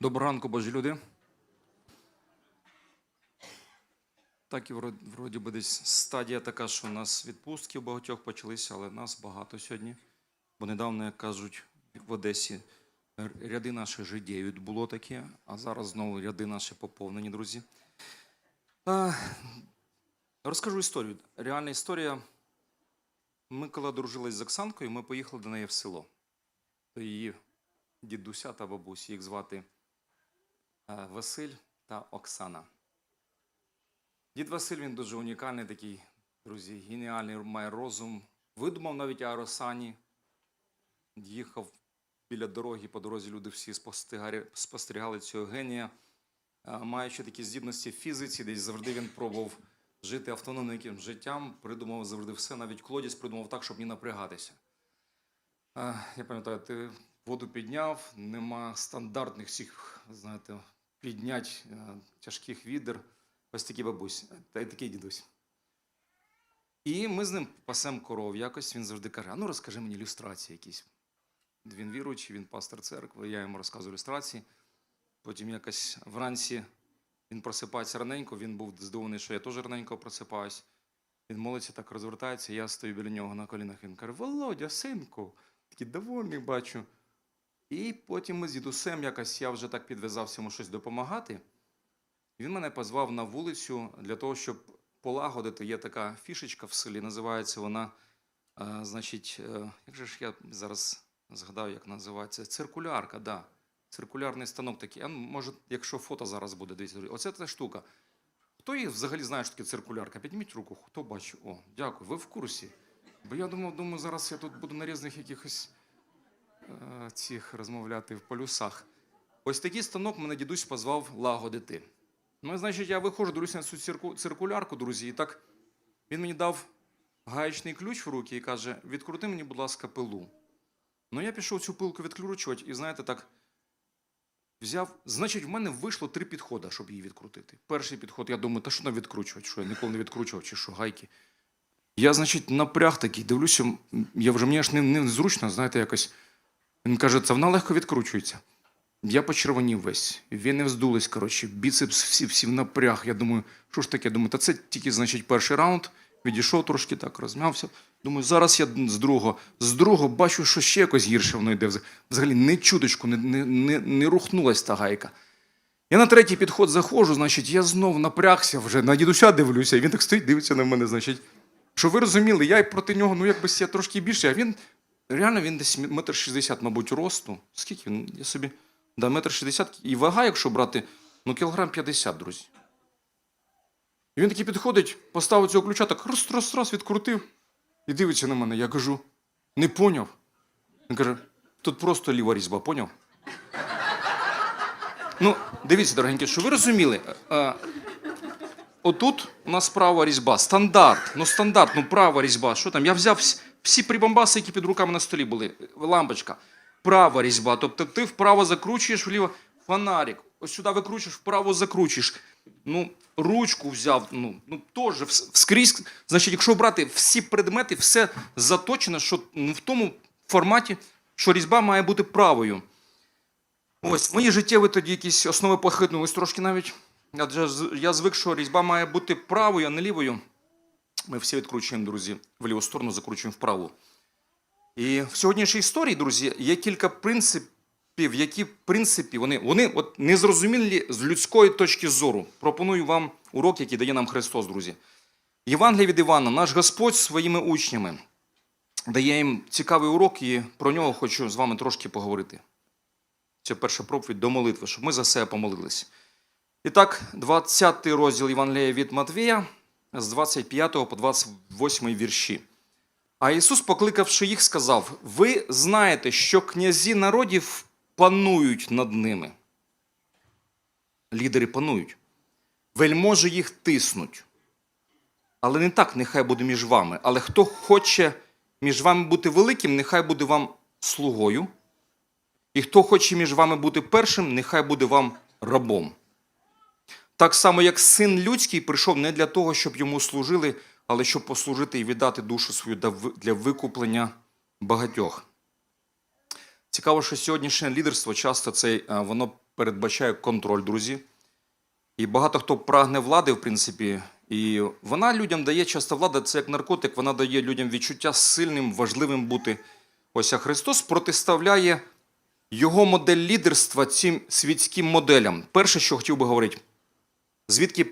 Доброго ранку, божі люди. Так і вроді, би десь стадія така, що у нас відпустки у багатьох почалися, але нас багато сьогодні. Бо недавно, як кажуть, в Одесі ряди наші жидіють було таке, а зараз знову ряди наші поповнені, друзі. А, розкажу історію. Реальна історія. Ми коли одружились з Оксанкою, ми поїхали до неї в село. Її дідуся та бабусі, їх звати Василь та Оксана. Дід Василь він дуже унікальний такий, друзі, геніальний, має розум. Видумав навіть аеросані. Їхав біля дороги, по дорозі люди всі спостерігали, цього генія. Е, Маючи такі здібності в фізиці, десь завжди він пробував жити автономним життям, придумав завжди все, навіть колодязь придумав так, щоб не напрягатися. Е, Я пам'ятаю, ти воду підняв, нема стандартних всіх, знаєте, піднять е, тяжких відер. Ось такий бабусь, та й такий дідусь. І ми з ним пасем коров якось. Він завжди каже: а ну розкажи мені ілюстрації якісь. Він віруючий, він пастор церкви, я йому розказую ілюстрації. Потім якось вранці він просипається раненько, він був здивований, що я теж раненько просипаюсь. Він молиться, так розвертається, я стою біля нього на колінах. Він каже: Володя, синку, такий довольний бачу. І потім ми з дідусем якось я вже так підв'язався йому щось допомагати. Він мене позвав на вулицю для того, щоб полагодити. Є така фішечка в селі, називається вона, е, значить, е, як же ж я зараз згадав, як називається? Циркулярка, да. Циркулярний станок такий. А, ну, може, якщо фото зараз буде, дивіться. Оце та штука. Хто їх взагалі знає, що таке циркулярка? Підніміть руку, хто бачить? О, дякую, ви в курсі. Бо я думав, думаю, зараз я тут буду на різних якихось цих розмовляти в полюсах. Ось такий станок мене дідусь позвав лагодити. Ну, значить, я виходжу, дивлюся на цю цирку- циркулярку, друзі, і так він мені дав гаєчний ключ в руки і каже: відкрути мені, будь ласка, пилу. Ну, я пішов цю пилку відкручувати, і знаєте, так взяв. Значить, в мене вийшло три підходи, щоб її відкрутити. Перший підход, я думаю, та що нам відкручувати? Що я ніколи не відкручував, чи що гайки. Я, значить, напряг такий, дивлюся, я вже мені аж не, незручно, знаєте, якось. Він каже, це вона легко відкручується. Я почервонів весь, вени вздулись, коротше, біцепс всі, всі в напряг. Я думаю, що ж таке? Думаю, та це тільки, значить, перший раунд. Відійшов трошки так, розм'явся. Думаю, зараз я з другого. З другого бачу, що ще якось гірше воно йде. Взагалі не чуточку, не, не, не, не рухнулась та гайка. Я на третій підход заходжу, значить, я знов напрягся вже, на дідуся дивлюся, і він так стоїть, дивиться на мене, значить. Що ви розуміли, я проти нього, ну якби я трошки більше, а він реально він десь метр шістдесят, мабуть, росту. Скільки він? Я собі. Да, метр шістдесят. І вага, якщо брати, ну кілограм 50, друзі. І він такий підходить, поставив цього ключа, так раз, раз, раз, відкрутив і дивиться на мене. Я кажу, не поняв. Він каже, тут просто ліва різьба, поняв? Ну, дивіться, дорогенькі, що ви розуміли? Отут у нас права різьба. Стандарт. Ну, стандарт, ну права різьба. Що там? Я взяв всі, прибамбаси, які під руками на столі були. Лампочка. Права різьба. Тобто ти вправо закручуєш, вліво фонарик. Ось сюди викручуєш, вправо закручуєш. Ну, ручку взяв. Ну, ну теж вс- вскрізь. Значить, якщо брати всі предмети, все заточено, що ну, в тому форматі, що різьба має бути правою. Ось, мої життєві тоді якісь основи похитнулись трошки навіть. Адже я звик, що різьба має бути правою, а не лівою. Ми всі відкручуємо, друзі, в ліву сторону, закручуємо вправу. І в сьогоднішній історії, друзі, є кілька принципів, які в принципі вони, вони от незрозумілі з людської точки зору. Пропоную вам урок, який дає нам Христос, друзі. Євангелія від Івана, наш Господь своїми учнями дає їм цікавий урок, і про нього хочу з вами трошки поговорити. Це перша проповідь до молитви, щоб ми за себе помолились. І так, 20 розділ Євангелія від Матвія з 25 по 28 вірші. А Ісус, покликавши їх, сказав: Ви знаєте, що князі народів панують над ними. Лідери панують. Вельможі їх тиснуть. Але не так, нехай буде між вами. Але хто хоче між вами бути великим, нехай буде вам слугою. І хто хоче між вами бути першим, нехай буде вам рабом. Так само, як син людський прийшов не для того, щоб йому служили, але щоб послужити і віддати душу свою для викуплення багатьох. Цікаво, що сьогоднішнє лідерство часто це, е, воно передбачає контроль, друзі. І багато хто прагне влади, в принципі, і вона людям дає часто влада, це як наркотик, вона дає людям відчуття сильним, важливим бути. Ось а Христос протиставляє його модель лідерства цим світським моделям. Перше, що хотів би говорити, звідки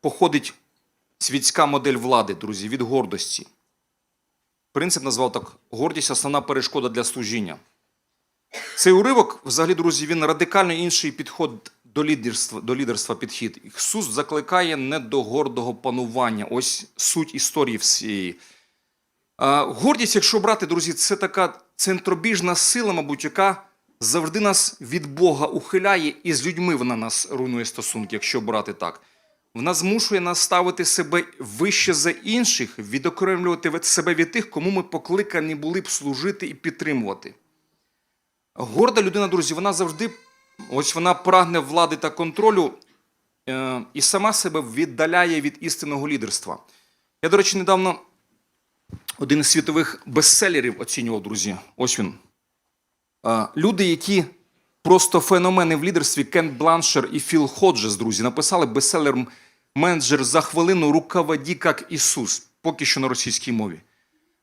походить світська модель влади, друзі, від гордості. Принцип назвав так: гордість основна перешкода для служіння. Цей уривок, взагалі, друзі, він радикально інший підход до лідерства, до лідерства підхід. Ісус закликає не до гордого панування. Ось суть історії всієї. Гордість, якщо брати, друзі, це така центробіжна сила, мабуть, яка завжди нас від Бога ухиляє, і з людьми вона нас руйнує стосунки, якщо брати так. Вона змушує нас ставити себе вище за інших, відокремлювати себе від тих, кому ми покликані були б служити і підтримувати. Горда людина, друзі, вона завжди ось вона прагне влади та контролю е, і сама себе віддаляє від істинного лідерства. Я, до речі, недавно один із світових бестселерів оцінював, друзі. Ось він. Люди, які просто феномени в лідерстві, Кен Бланшер і Філ Ходжес, друзі, написали бестселер менеджер за хвилину руководі, як Ісус, поки що на російській мові.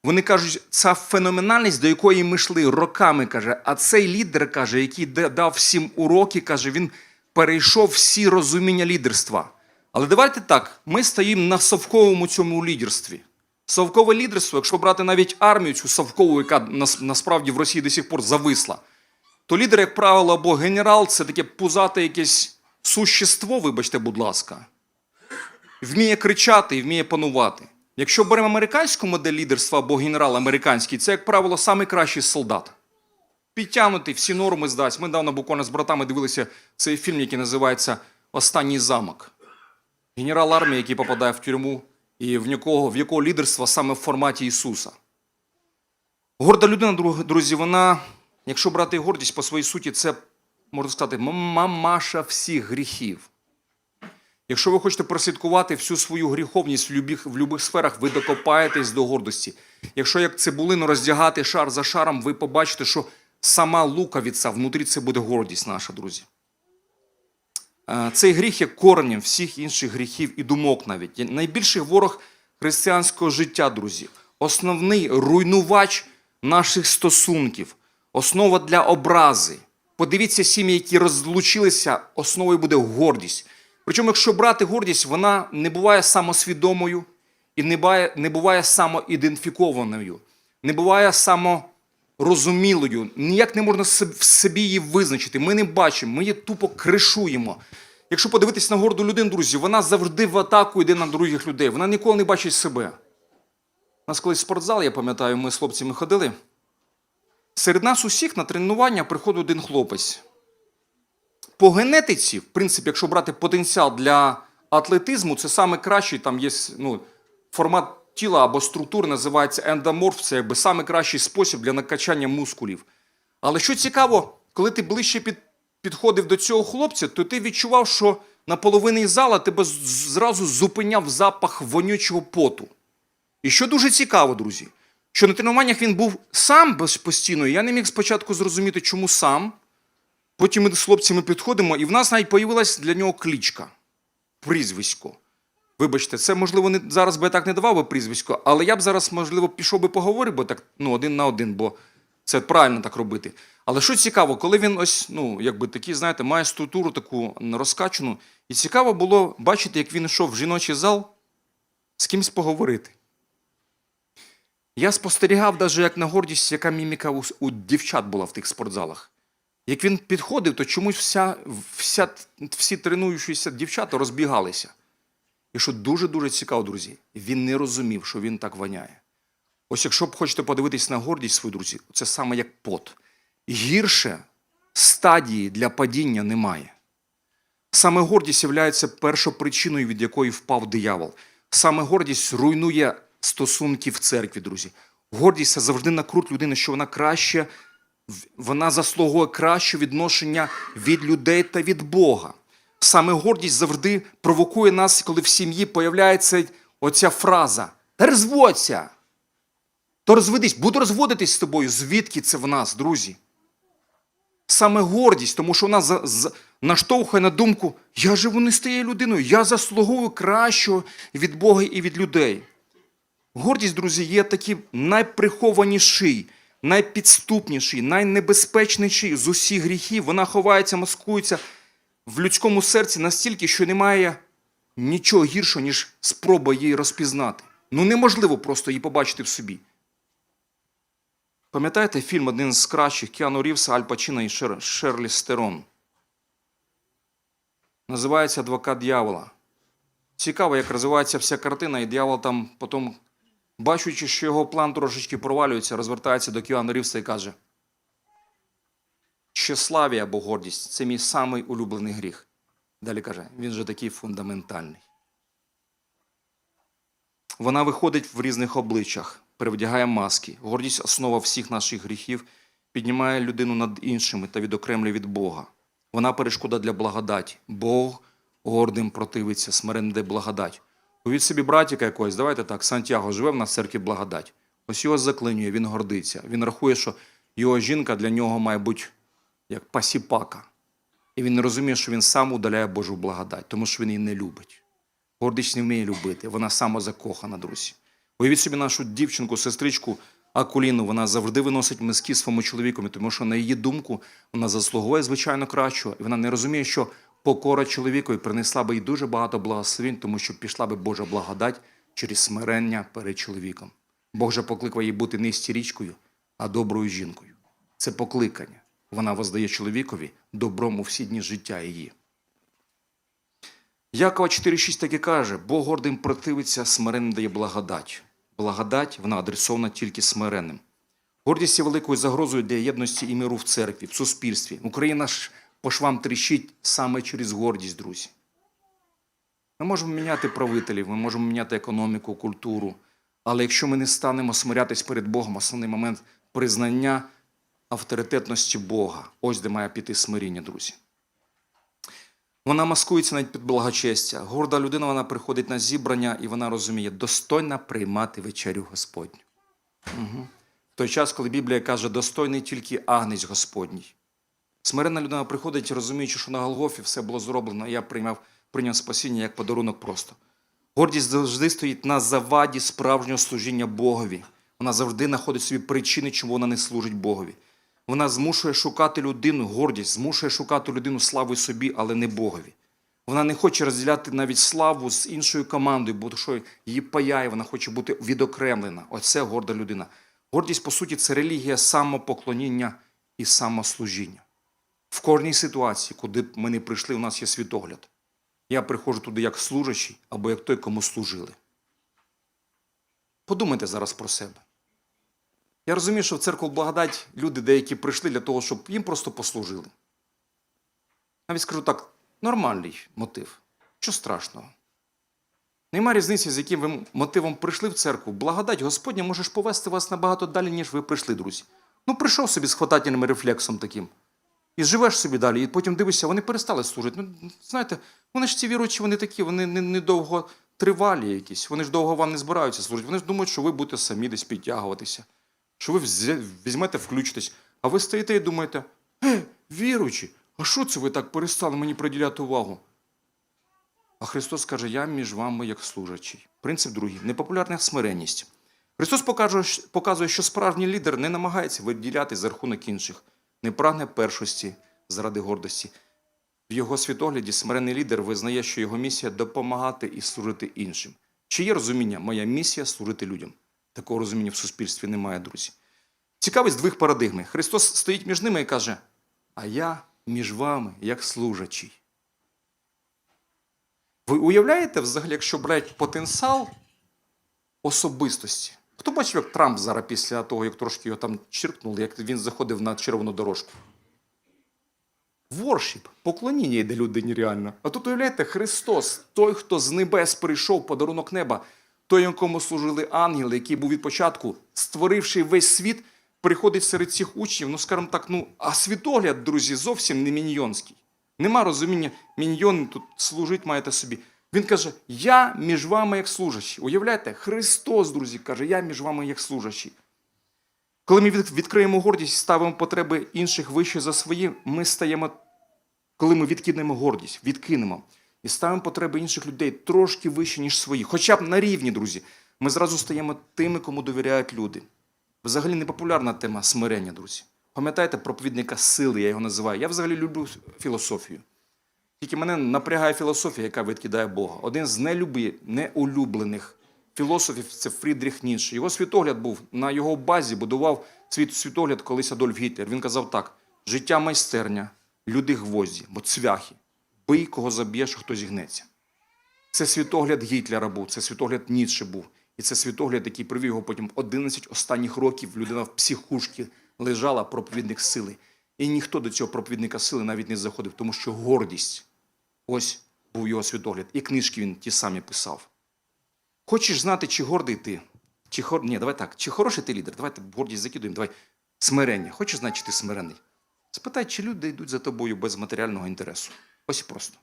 Вони кажуть, ця феноменальність, до якої ми йшли роками, каже, а цей лідер, каже, який да- дав всім уроки, каже, він перейшов всі розуміння лідерства. Але давайте так, ми стоїмо на совковому цьому лідерстві. Совкове лідерство, якщо брати навіть армію, цю совкову, яка насправді в Росії до сих пор зависла, то лідер, як правило, або генерал це таке пузате якесь существо, вибачте, будь ласка, вміє кричати і вміє панувати. Якщо беремо американську модель лідерства або генерал американський, це, як правило, найкращий солдат. Підтягнутий, всі норми здасть. Ми давно буквально з братами дивилися цей фільм, який називається Останній замок. Генерал армії, який попадає в тюрму, і в якого, в якого лідерство саме в форматі Ісуса. Горда людина, друзі, вона, якщо брати гордість по своїй суті, це, можна сказати, мамаша всіх гріхів. Якщо ви хочете прослідкувати всю свою гріховність в любих, в любих сферах, ви докопаєтесь до гордості. Якщо як цибулину роздягати шар за шаром, ви побачите, що сама лукавиця внутрі це буде гордість наша, друзі. Е, Цей гріх є коренем всіх інших гріхів і думок навіть. Найбільший ворог християнського життя, друзі. Основний руйнувач наших стосунків, основа для образи. Подивіться сім'ї, які розлучилися, основою буде гордість. Причому, якщо брати гордість, вона не буває самосвідомою і не буває, не буває самоідентифікованою, не буває саморозумілою. Ніяк не можна в собі її визначити. Ми не бачимо, ми її тупо кришуємо. Якщо подивитись на горду людину, друзі, вона завжди в атаку йде на других людей. Вона ніколи не бачить себе. У нас колись спортзал, я пам'ятаю, ми з хлопцями ходили. Серед нас усіх на тренування приходить один хлопець. По генетиці, в принципі, якщо брати потенціал для атлетизму, це саме кращий, там є ну, формат тіла або структури, називається ендоморф, це якби саме кращий спосіб для накачання мускулів. Але що цікаво, коли ти ближче під, підходив до цього хлопця, то ти відчував, що на половині зала тебе зразу зупиняв запах вонючого поту. І що дуже цікаво, друзі, що на тренуваннях він був сам постійно, я не міг спочатку зрозуміти, чому сам. Потім ми з хлопцями підходимо, і в нас навіть появилась для нього клічка, прізвисько. Вибачте, це можливо не зараз би я так не давав би прізвисько, але я б зараз, можливо, пішов би поговорив, бо так ну, один на один, бо це правильно так робити. Але що цікаво, коли він ось, ну, якби такий, знаєте, має структуру таку розкачану, і цікаво було бачити, як він йшов в жіночий зал з кимсь поговорити. Я спостерігав, навіть як на гордість, яка міміка у, у дівчат була в тих спортзалах. Як він підходив, то чомусь вся, вся, всі тренуючіся дівчата розбігалися. І що дуже-дуже цікаво, друзі, він не розумів, що він так воняє. Ось якщо б хочете подивитись на гордість свою, друзі, це саме як пот. Гірше стадії для падіння немає. Саме гордість є першопричиною, від якої впав диявол. Саме гордість руйнує стосунки в церкві, друзі. Гордість це завжди накрут людини, що вона краще, вона заслуговує краще відношення від людей та від Бога. Саме гордість завжди провокує нас, коли в сім'ї появляється оця фраза Та розводься! То розведись, буду розводитись з тобою. Звідки це в нас, друзі? Саме гордість, тому що вона за, за, наштовхує на думку, я живу не тією людиною, я заслуговую кращого від Бога і від людей. Гордість, друзі, є такий найприхованіший, найпідступніший, найнебезпечніший з усіх гріхів. Вона ховається, маскується в людському серці настільки, що немає нічого гіршого, ніж спроба її розпізнати. Ну неможливо просто її побачити в собі. Пам'ятаєте фільм один з кращих Кіану Рівса, Аль Пачино і Шер... Шерлі Стерон? Називається Адвокат дьявола. Цікаво, як розвивається вся картина, і дьявол там потім, бачучи, що його план трошечки провалюється, розвертається до Кіану Рівса і каже: Щеславія або гордість це мій самий улюблений гріх. Далі каже, він же такий фундаментальний. Вона виходить в різних обличчях, перевдягає маски. Гордість основа всіх наших гріхів, піднімає людину над іншими та відокремлює від Бога. Вона перешкода для благодаті. Бог гордим противиться, смиренним де благодать. Увіть собі братіка якогось, давайте так, Сантьяго живе в нас церкві благодать. Ось його заклинює, він гордиться. Він рахує, що його жінка для нього має бути як пасіпака. І він не розуміє, що він сам удаляє Божу благодать, тому що він її не любить. Гордість не вміє любити, вона самозакохана, друзі. Уявіть собі нашу дівчинку, сестричку Акуліну, вона завжди виносить миски своєму чоловікові, тому що, на її думку, вона заслуговує, звичайно, кращого. І вона не розуміє, що покора чоловікові принесла би їй дуже багато благословень, тому що пішла би Божа благодать через смирення перед чоловіком. Бог же покликав її бути не істерічкою, а доброю жінкою. Це покликання. Вона воздає чоловікові добром у всі дні життя її. Якова 4.6 так і каже: Бог гордим противиться, смиренним дає благодать. Благодать вона адресована тільки смиренним. Гордість є великою загрозою для єдності і миру в церкві, в суспільстві. Україна ж по швам тріщить саме через гордість, друзі. Ми можемо міняти правителів, ми можемо міняти економіку, культуру. Але якщо ми не станемо смирятись перед Богом, основний момент признання авторитетності Бога, ось де має піти смиріння, друзі. Вона маскується навіть під благочестя. Горда людина вона приходить на зібрання і вона розуміє, достойна приймати вечерю Господню. Угу. В той час, коли Біблія каже, достойний тільки агнець Господній. Смиренна людина приходить, розуміючи, що на Голгофі все було зроблено, і я прийняв, прийняв спасіння як подарунок просто. Гордість завжди стоїть на заваді справжнього служіння Богові. Вона завжди знаходить собі причини, чому вона не служить Богові. Вона змушує шукати людину, гордість, змушує шукати людину славу собі, але не Богові. Вона не хоче розділяти навіть славу з іншою командою, бо що її паяє, вона хоче бути відокремлена. Оце горда людина. Гордість, по суті, це релігія самопоклоніння і самослужіння. В кожній ситуації, куди б ми не прийшли, у нас є світогляд. Я приходжу туди як служащий або як той, кому служили. Подумайте зараз про себе. Я розумію, що в церкву благодать люди деякі прийшли для того, щоб їм просто послужили. Навіть скажу так, нормальний мотив. Що страшного? Нема різниці, з яким ви мотивом прийшли в церкву. Благодать Господня можеш повести вас набагато далі, ніж ви прийшли, друзі. Ну, прийшов собі з хватательним рефлексом таким. І живеш собі далі, і потім дивишся, вони перестали служити. Ну, знаєте, вони ж ці віруючі, вони такі, вони не, не тривалі якісь. Вони ж довго вам не збираються служити. Вони ж думають, що ви будете самі десь підтягуватися, що ви візьмете, включитесь. А ви стоїте і думаєте, е, віруючі, а що це ви так перестали мені приділяти увагу? А Христос каже, я між вами як служачий. Принцип другий непопулярна смиренність. Христос показує, що справжній лідер не намагається виділяти за рахунок інших, не прагне першості заради гордості. В його світогляді смиренний лідер визнає, що його місія допомагати і служити іншим. Чи є розуміння, моя місія служити людям? Такого розуміння в суспільстві немає, друзі. Цікавість двох парадигми. Христос стоїть між ними і каже: А я між вами як служачий. Ви уявляєте, взагалі, якщо брати потенціал особистості? Хто бачив, як Трамп зараз після того, як трошки його там чиркнули, як він заходив на червону дорожку? Воршіп, поклоніння йде людині реально. А тут уявляєте, Христос, той, хто з небес прийшов, подарунок неба, той, якому служили ангели, який був від початку, створивши весь світ, приходить серед цих учнів, ну скажімо так, ну, а світогляд, друзі, зовсім не міньйонський. Нема розуміння, міньйон тут служить маєте собі. Він каже: Я між вами як служачий. Уявляєте, Христос, друзі, каже, я між вами як служачий. Коли ми відкриємо гордість, і ставимо потреби інших вище за свої, ми стаємо, коли ми відкинемо гордість, відкинемо і ставимо потреби інших людей трошки вище, ніж свої, хоча б на рівні, друзі, ми зразу стаємо тими, кому довіряють люди. Взагалі непопулярна тема смирення, друзі. Пам'ятаєте проповідника сили, я його називаю. Я взагалі люблю філософію. Тільки мене напрягає філософія, яка відкидає Бога. Один з неулюблених філософів це Фрідріх Ніцше. Його світогляд був на його базі, будував свій світогляд колись Адольф Гітлер. Він казав так: життя майстерня, люди гвозді, бо цвяхи. Бий, кого заб'єш, хто зігнеться. Це світогляд Гітлера був, це світогляд Ніцше був. І це світогляд, який привів його потім 11 останніх років. Людина в психушці лежала, проповідник сили. І ніхто до цього проповідника сили навіть не заходив, тому що гордість ось був його світогляд. І книжки він ті самі писав. Хочеш знати, чи гордий ти? Чи хор... Ні, давай так. Чи хороший ти лідер? Давайте гордість закидуємо. Давай смирення. Хочеш знати, чи ти смирений? Спитай, чи люди йдуть за тобою без матеріального інтересу. Ось і просто.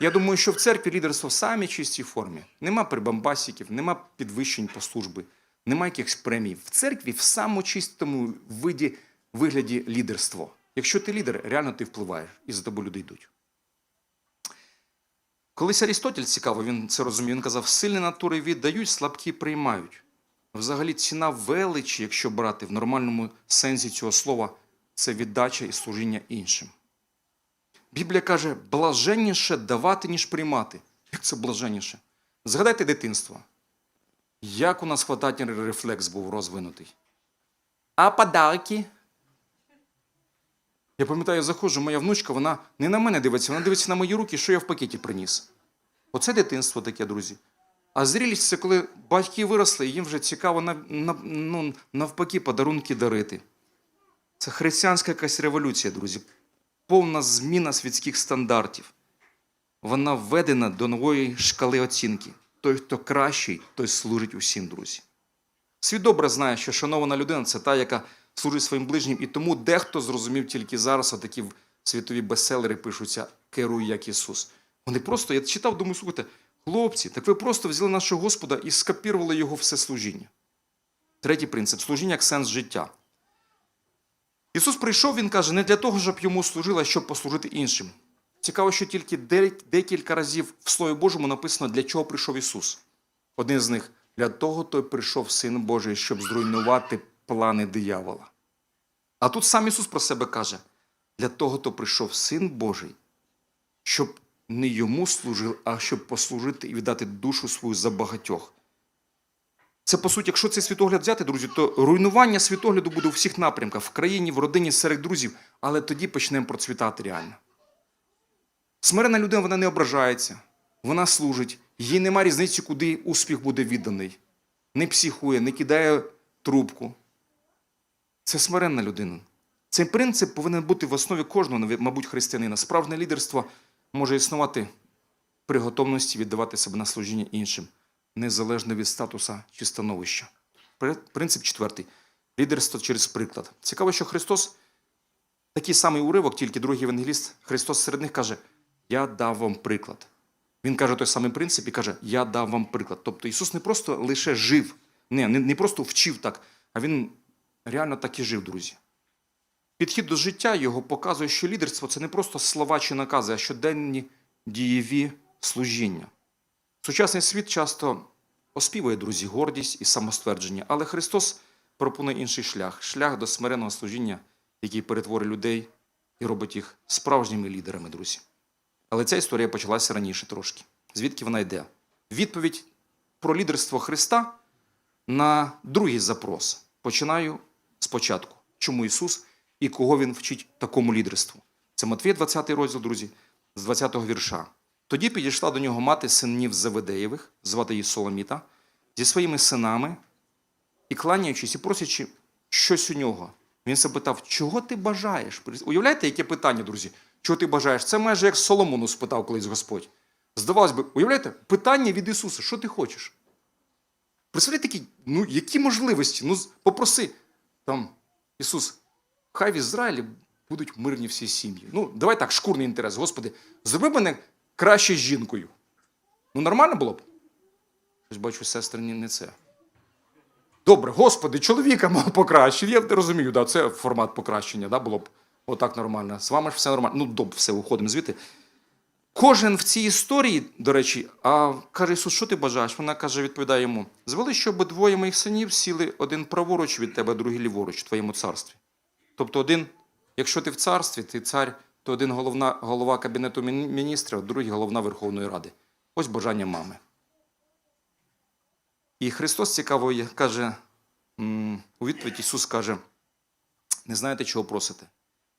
Я думаю, що в церкві лідерство в самій чистій формі. Нема прибамбасиків, нема підвищень по службі, нема якихось премій. В церкві в самому чистому виді, вигляді лідерство. Якщо ти лідер, реально ти впливаєш, і за тобою люди йдуть. Колись Арістотель цікаво, він це розумів. Він казав: сильні натури віддають, слабкі приймають. Взагалі, ціна величі, якщо брати в нормальному сенсі цього слова, це віддача і служіння іншим. Біблія каже, блаженніше давати, ніж приймати. Як це блаженніше? Згадайте дитинство. Як у нас хватательний рефлекс був розвинутий? А подарки? Я пам'ятаю, я заходжу, моя внучка, вона не на мене дивиться, вона дивиться на мої руки, що я в пакеті приніс. Оце дитинство таке, друзі. А зрілість це коли батьки виросли, і їм вже цікаво нав- нав- ну, навпаки подарунки дарити. Це християнська якась революція, друзі. Повна зміна світських стандартів. Вона введена до нової шкали оцінки. Той, хто кращий, той служить усім, друзі. Світ добре знає, що шанована людина це та, яка служить своїм ближнім, і тому дехто зрозумів тільки зараз, отакі світові бестселери пишуться Керуй як Ісус. Вони просто, я читав, думаю, слухайте, хлопці, так ви просто взяли нашого Господа і скопірували його все служіння. Третій принцип служіння як сенс життя. Ісус прийшов, Він каже, не для того, щоб йому служили, а щоб послужити іншим. Цікаво, що тільки декілька разів в Слові Божому написано, для чого прийшов Ісус. Один з них для того той прийшов Син Божий, щоб зруйнувати плани диявола. А тут сам Ісус про себе каже: для того то прийшов Син Божий, щоб не йому служив, а щоб послужити і віддати душу свою за багатьох. Це, по суті, якщо цей світогляд взяти, друзі, то руйнування світогляду буде у всіх напрямках, в країні, в родині, серед друзів, але тоді почнемо процвітати реально. Смирена людина вона не ображається, вона служить, їй нема різниці, куди успіх буде відданий. Не психує, не кидає трубку. Це смиренна людина. Цей принцип повинен бути в основі кожного, мабуть, християнина. Справжнє лідерство може існувати при готовності віддавати себе на служіння іншим, незалежно від статуса чи становища. Принцип четвертий. Лідерство через приклад. Цікаво, що Христос такий самий уривок, тільки другий евангеліст, Христос серед них каже: Я дав вам приклад. Він каже той самий принцип і каже: Я дав вам приклад. Тобто Ісус не просто лише жив, не, не, просто вчив так, а Він реально так і жив, друзі. Підхід до життя його показує, що лідерство це не просто слова чи накази, а щоденні дієві служіння. Сучасний світ часто оспівує, друзі, гордість і самоствердження, але Христос пропонує інший шлях шлях до смиреного служіння, який перетворює людей і робить їх справжніми лідерами, друзі. Але ця історія почалася раніше трошки. Звідки вона йде? Відповідь про лідерство Христа на другий запрос. Починаю спочатку. Чому Ісус і кого Він вчить такому лідерству? Це Матвія 20 розділ, друзі, з 20-го вірша. Тоді підійшла до нього мати синів Заведеєвих, звати її Соломіта, зі своїми синами, і кланяючись і просячи щось у нього. Він запитав, чого ти бажаєш? Уявляєте, яке питання, друзі? Чого ти бажаєш? Це майже як Соломону спитав колись Господь. Здавалось би, уявляєте, питання від Ісуса, що ти хочеш? Представляєте, такі, ну, які можливості? Ну, попроси там, Ісус, хай в Ізраїлі будуть мирні всі сім'ї. Ну, давай так, шкурний інтерес, Господи, зроби мене краще з жінкою. Ну, нормально було б? Щось бачу, сестри, не це. Добре, Господи, чоловіка мав покращив. Я розумію, да, це формат покращення, да, було б отак нормально. З вами ж все нормально. Ну, добре, все, уходимо звідти. Кожен в цій історії, до речі, а каже Ісус, що ти бажаєш? Вона каже, відповідає йому: звели, щоб двоє моїх синів сіли один праворуч від тебе, другий ліворуч в твоєму царстві. Тобто, один, якщо ти в царстві, ти цар, то один головна, голова Кабінету міністрів, другий головна Верховної Ради. Ось бажання мами. І Христос цікаво каже, у відповідь Ісус каже: не знаєте, чого просите?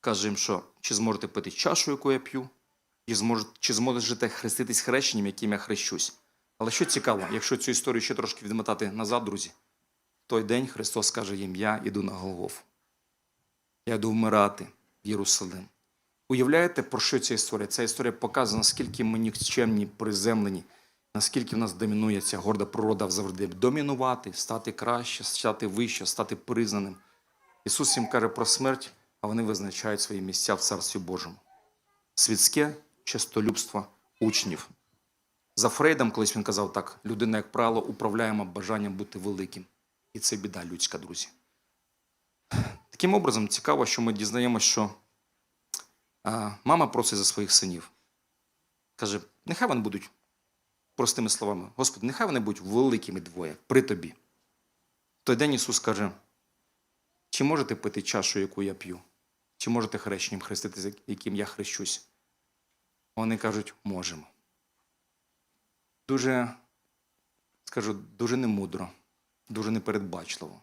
Каже їм, що чи зможете пити чашу, яку я п'ю, чи зможете, хреститись хрещенням, яким я хрещусь. Але що цікаво, якщо цю історію ще трошки відмотати назад, друзі, той день Христос каже їм: Я йду на Голгофу. Я йду вмирати в Єрусалим. Уявляєте, про що ця історія? Ця історія показує, наскільки ми нікчемні, приземлені, наскільки в нас домінує ця горда природа завжди домінувати, стати краще, стати вище, стати признаним. Ісус їм каже про смерть, а вони визначають свої місця в Царстві Божому. Світське честолюбство учнів. За Фрейдом, колись він казав так: людина, як правило, управляємо бажанням бути великим. І це біда людська, друзі. Таким образом, цікаво, що ми дізнаємося, що а, мама просить за своїх синів. Каже, нехай вони будуть, простими словами, Господи, нехай вони будуть великими двоє при тобі. Той день Ісус каже, чи можете пити чашу, яку я п'ю? Чи можете хрещенням хреститися, яким я хрещусь? Вони кажуть, можемо. Дуже, скажу, дуже немудро, дуже непередбачливо.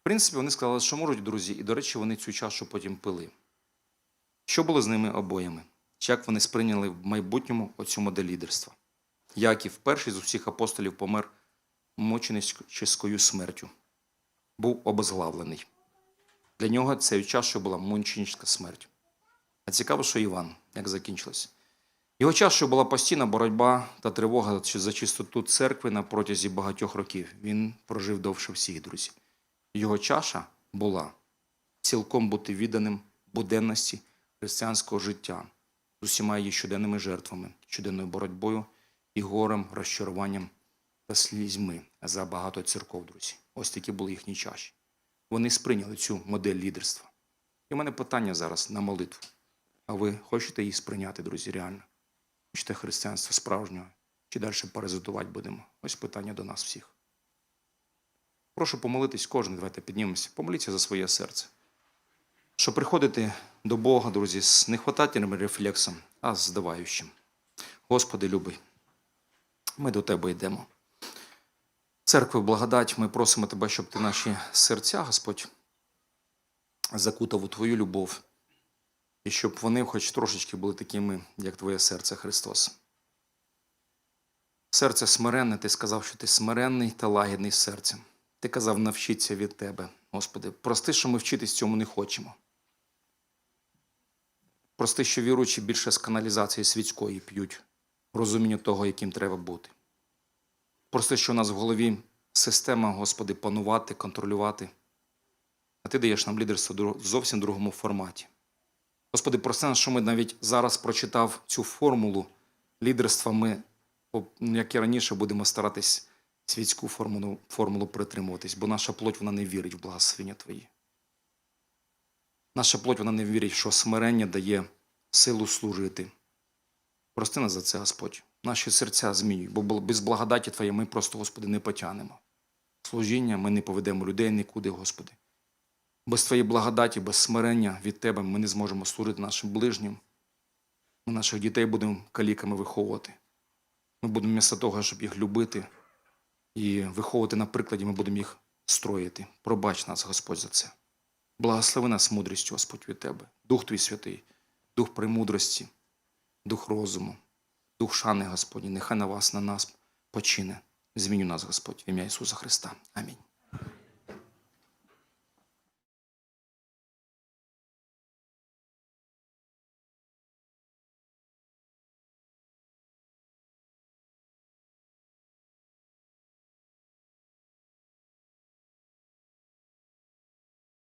В принципі, вони сказали, що можуть, друзі, і, до речі, вони цю чашу потім пили. Що було з ними обоями? Чи як вони сприйняли в майбутньому оцю модель лідерства? Яків, перший з усіх апостолів, помер мученицькою смертю, був обезглавлений. Для нього цією чашою була мученичська смерть. А цікаво, що Іван, як закінчилось. Його чашою була постійна боротьба та тривога за чистоту церкви на протязі багатьох років. Він прожив довше всіх, друзі. Його чаша була цілком бути відданим буденності християнського життя з усіма її щоденними жертвами, щоденною боротьбою і горем, розчаруванням та слізьми за багато церков, друзі. Ось такі були їхні чаші. Вони сприйняли цю модель лідерства. І в мене питання зараз на молитву. А ви хочете її сприйняти, друзі, реально? Хочете християнство справжнього? Чи далі паразитувати будемо? Ось питання до нас всіх. Прошу помолитись кожен, давайте піднімемося. Помоліться за своє серце. Щоб приходити до Бога, друзі, з нехватательним рефлексом, а з здаваючим. Господи, любий, ми до Тебе йдемо. Церкви, благодать, ми просимо Тебе, щоб Ти наші серця, Господь, закутав у Твою любов, і щоб вони хоч трошечки були такими, як Твоє серце, Христос. Серце смиренне, ти сказав, що ти смиренний та лагідний серцем. Ти казав, навчіться від тебе, Господи. Прости, що ми вчитись цьому не хочемо. Прости, що віруючі більше з каналізації світської п'ють розуміння того, яким треба бути. Прости, що у нас в голові система, Господи, панувати, контролювати. А ти даєш нам лідерство в зовсім другому форматі. Господи, прости нас, що ми навіть зараз прочитав цю формулу лідерства, ми, як і раніше, будемо старатись світську формулу, формулу притримуватись, бо наша плоть вона не вірить в благословення Твої. Наша плоть вона не вірить, що смирення дає силу служити. Прости нас за це, Господь. Наші серця змінюй, бо без благодаті Твоєї ми просто, Господи, не потягнемо. Служіння ми не поведемо людей нікуди, Господи. Без Твоєї благодаті, без смирення від Тебе ми не зможемо служити нашим ближнім. Ми наших дітей будемо каліками виховувати. Ми будемо вмісто того, щоб їх любити і виховувати на прикладі, ми будемо їх строїти. Пробач нас, Господь, за це. Благослови нас мудрістю, Господь, від Тебе. Дух Твій святий, дух премудрості, дух розуму, дух шани, Господні, нехай на вас, на нас почине. Зміню нас, Господь, в ім'я Ісуса Христа. Амінь.